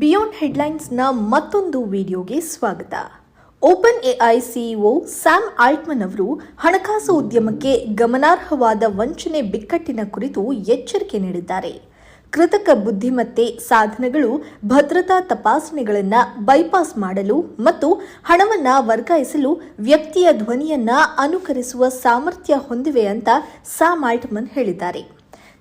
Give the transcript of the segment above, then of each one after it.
Beyond ಹೆಡ್ಲೈನ್ಸ್ನ ಮತ್ತೊಂದು ವಿಡಿಯೋಗೆ ಸ್ವಾಗತ. Open AI CEO Sam Altman ಅವರು ಹಣಕಾಸು ಉದ್ಯಮಕ್ಕೆ ಗಮನಾರ್ಹವಾದ ವಂಚನೆ ಬಿಕ್ಕಟ್ಟಿನ ಕುರಿತು ಎಚ್ಚರಿಕೆ ನೀಡಿದ್ದಾರೆ. ಕೃತಕ ಬುದ್ಧಿಮತ್ತೆ ಸಾಧನಗಳು, ಭದ್ರತಾ ತಪಾಸಣೆಗಳನ್ನು ಬೈಪಾಸ್ ಮಾಡಲು ಮತ್ತು ಹಣವನ್ನು ವರ್ಗಾಯಿಸಲು ವ್ಯಕ್ತಿಯ ಧ್ವನಿಯನ್ನ ಅನುಕರಿಸುವ ಸಾಮರ್ಥ್ಯ ಹೊಂದಿವೆ ಅಂತ ಸ್ಯಾಮ್ ಆಲ್ಟ್ಮನ್ ಹೇಳಿದ್ದಾರೆ.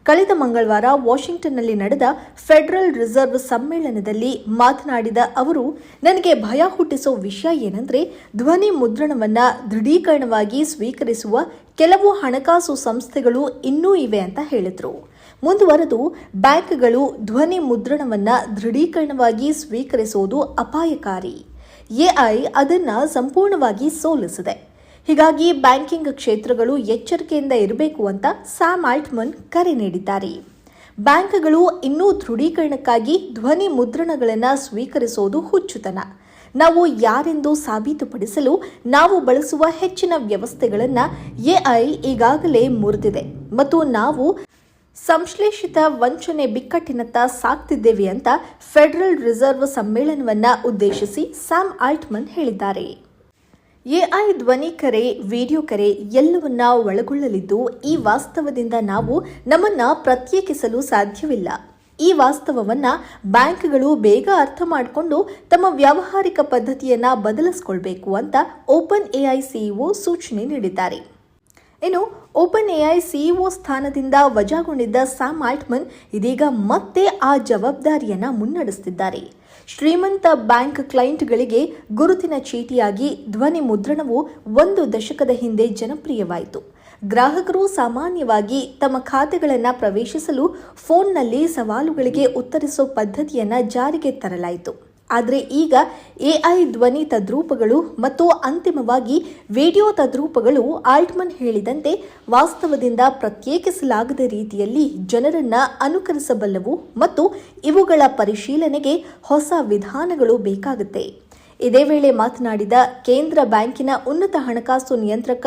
ಕಳೆದ ಮಂಗಳವಾರ ವಾಷಿಂಗ್ಟನ್ನಲ್ಲಿ ನಡೆದ ಫೆಡರಲ್ ರಿಸರ್ವ್ ಸಮ್ಮೇಳನದಲ್ಲಿ ಮಾತನಾಡಿದ ಅವರು, ನನಗೆ ಭಯ ಹುಟ್ಟಿಸೋ ವಿಷಯ ಏನಂದ್ರೆ, ಧ್ವನಿ ಮುದ್ರಣವನ್ನ ದೃಢೀಕರಣವಾಗಿ ಸ್ವೀಕರಿಸುವ ಕೆಲವು ಹಣಕಾಸು ಸಂಸ್ಥೆಗಳು ಇನ್ನೂ ಇವೆ ಅಂತ ಹೇಳಿದರು. ಮುಂದುವರೆದು ಬ್ಯಾಂಕ್ಗಳು ಧ್ವನಿ ಮುದ್ರಣವನ್ನ ದೃಢೀಕರಣವಾಗಿ ಸ್ವೀಕರಿಸುವುದು ಅಪಾಯಕಾರಿ. ಎಐ ಅದನ್ನ ಸಂಪೂರ್ಣವಾಗಿ ಸೋಲಿಸಿದೆ. ಹೀಗಾಗಿ ಬ್ಯಾಂಕಿಂಗ್ ಕ್ಷೇತ್ರಗಳು ಎಚ್ಚರಿಕೆಯಿಂದ ಇರಬೇಕು ಅಂತ ಸ್ಯಾಮ್ ಆಲ್ಟ್ಮನ್ ಕರೆ ನೀಡಿದ್ದಾರೆ. ಬ್ಯಾಂಕ್ಗಳು ಇನ್ನೂ ದೃಢೀಕರಣಕ್ಕಾಗಿ ಧ್ವನಿ ಮುದ್ರಣಗಳನ್ನು ಸ್ವೀಕರಿಸೋದು ಹುಚ್ಚುತನ. ನಾವು ಯಾರೆಂದು ಸಾಬೀತುಪಡಿಸಲು ನಾವು ಬಳಸುವ ಹೆಚ್ಚಿನ ವ್ಯವಸ್ಥೆಗಳನ್ನು ಎಐ ಈಗಾಗಲೇ ಮುರಿದಿದೆ. ಮತ್ತು ನಾವು ಸಂಶ್ಲೇಷಿತ ವಂಚನೆ ಬಿಕ್ಕಟ್ಟಿನತ್ತ ಸಾಕ್ತಿದ್ದೇವೆ ಅಂತ ಫೆಡರಲ್ ರಿಸರ್ವ್ ಸಮ್ಮೇಳನವನ್ನು ಉದ್ದೇಶಿಸಿ ಸ್ಯಾಮ್ ಆಲ್ಟ್ಮನ್ ಹೇಳಿದ್ದಾರೆ. ಎಐ ಧ್ವನಿ ಕರೆ, ವಿಡಿಯೋ ಕರೆ ಎಲ್ಲವನ್ನ ಒಳಗೊಳ್ಳಲಿದ್ದು ಈ ವಾಸ್ತವದಿಂದ ನಾವು ನಮ್ಮನ್ನ ಪ್ರತ್ಯೇಕಿಸಲು ಸಾಧ್ಯವಿಲ್ಲ. ಈ ವಾಸ್ತವವನ್ನ ಬ್ಯಾಂಕ್ಗಳು ಬೇಗ ಅರ್ಥ ಮಾಡಿಕೊಂಡು ತಮ್ಮ ವ್ಯಾವಹಾರಿಕ ಪದ್ಧತಿಯನ್ನ ಬದಲಿಸ್ಕೊಳ್ಬೇಕು ಅಂತ ಓಪನ್ ಎಐ ಸಿಇಒ ಸೂಚನೆ ನೀಡಿದ್ದಾರೆ. ಇನ್ನು ಓಪನ್ ಎಐ ಸಿಇಒ ಸ್ಥಾನದಿಂದ ವಜಾಗೊಂಡಿದ್ದ ಸ್ಯಾಮ್ ಆಲ್ಟ್ಮನ್ ಇದೀಗ ಮತ್ತೆ ಆ ಜವಾಬ್ದಾರಿಯನ್ನು ಮುನ್ನಡೆಸುತ್ತಿದ್ದಾರೆ ಶ್ರೀಮಂತ ಬ್ಯಾಂಕ್ ಕ್ಲೈಂಟ್ಗಳಿಗೆ ಗುರುತಿನ ಚೀಟಿಯಾಗಿ ಧ್ವನಿ ಮುದ್ರಣವು ಒಂದು ದಶಕದ ಹಿಂದೆ ಜನಪ್ರಿಯವಾಯಿತು. ಗ್ರಾಹಕರು ಸಾಮಾನ್ಯವಾಗಿ ತಮ್ಮ ಖಾತೆಗಳನ್ನು ಪ್ರವೇಶಿಸಲು ಫೋನ್ನಲ್ಲಿ ಸವಾಲುಗಳಿಗೆ ಉತ್ತರಿಸೋ ಪದ್ಧತಿಯನ್ನು ಜಾರಿಗೆ ತರಲಾಯಿತು. ಆದರೆ ಈಗ ಎಐ ಧ್ವನಿ ತದ್ರೂಪಗಳು ಮತ್ತು ಅಂತಿಮವಾಗಿ ವಿಡಿಯೋ ತದ್ರೂಪಗಳು ಆಲ್ಟ್ಮನ್ ಹೇಳಿದಂತೆ ವಾಸ್ತವದಿಂದ ಪ್ರತ್ಯೇಕಿಸಲಾಗದ ರೀತಿಯಲ್ಲಿ ಜನರನ್ನು ಅನುಕರಿಸಬಲ್ಲವು ಮತ್ತು ಇವುಗಳ ಪರಿಶೀಲನೆಗೆ ಹೊಸ ವಿಧಾನಗಳು ಬೇಕಾಗುತ್ತೆ. ಇದೇ ವೇಳೆ ಮಾತನಾಡಿದ ಕೇಂದ್ರ ಬ್ಯಾಂಕಿನ ಉನ್ನತ ಹಣಕಾಸು ನಿಯಂತ್ರಕ,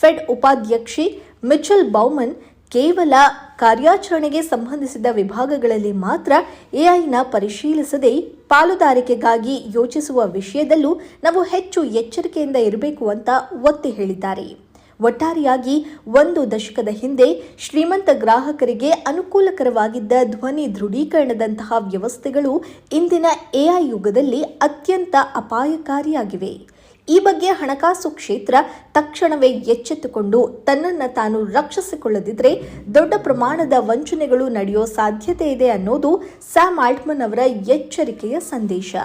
ಫೆಡ್ ಉಪಾಧ್ಯಕ್ಷೆ ಮಿಚೆಲ್ ಬೌಮನ್ ಕೇವಲ ಕಾರ್ಯಾಚರಣೆಗೆ ಸಂಬಂಧಿಸಿದ ವಿಭಾಗಗಳಲ್ಲಿ ಮಾತ್ರ ಎಐನ ಪರಿಶೀಲಿಸದೆ ಪಾಲುದಾರಿಕೆಗಾಗಿ ಯೋಚಿಸುವ ವಿಷಯದಲ್ಲೂ ನಾವು ಹೆಚ್ಚು ಎಚ್ಚರಿಕೆಯಿಂದ ಇರಬೇಕು ಅಂತ ಒತ್ತಿ ಹೇಳಿದ್ದಾರೆ. ಒಟ್ಟಾರೆಯಾಗಿ ಒಂದು ದಶಕದ ಹಿಂದೆ ಶ್ರೀಮಂತ ಗ್ರಾಹಕರಿಗೆ ಅನುಕೂಲಕರವಾಗಿದ್ದ ಧ್ವನಿ ದೃಢೀಕರಣದಂತಹ ವ್ಯವಸ್ಥೆಗಳು ಇಂದಿನ ಎಐ ಯುಗದಲ್ಲಿ ಅತ್ಯಂತ ಅಪಾಯಕಾರಿಯಾಗಿವೆ. ಈ ಬಗ್ಗೆ ಹಣಕಾಸು ಕ್ಷೇತ್ರ ತಕ್ಷಣವೇ ಎಚ್ಚೆತ್ತುಕೊಂಡು ತನ್ನನ್ನು ತಾನು ರಕ್ಷಿಸಿಕೊಳ್ಳದಿದ್ರೆ ದೊಡ್ಡ ಪ್ರಮಾಣದ ವಂಚನೆಗಳು ನಡೆಯೋ ಸಾಧ್ಯತೆ ಇದೆ ಅನ್ನೋದು ಸ್ಯಾಮ್ ಆಲ್ಟ್ಮನ್ ಅವರ ಎಚ್ಚರಿಕೆಯ ಸಂದೇಶ.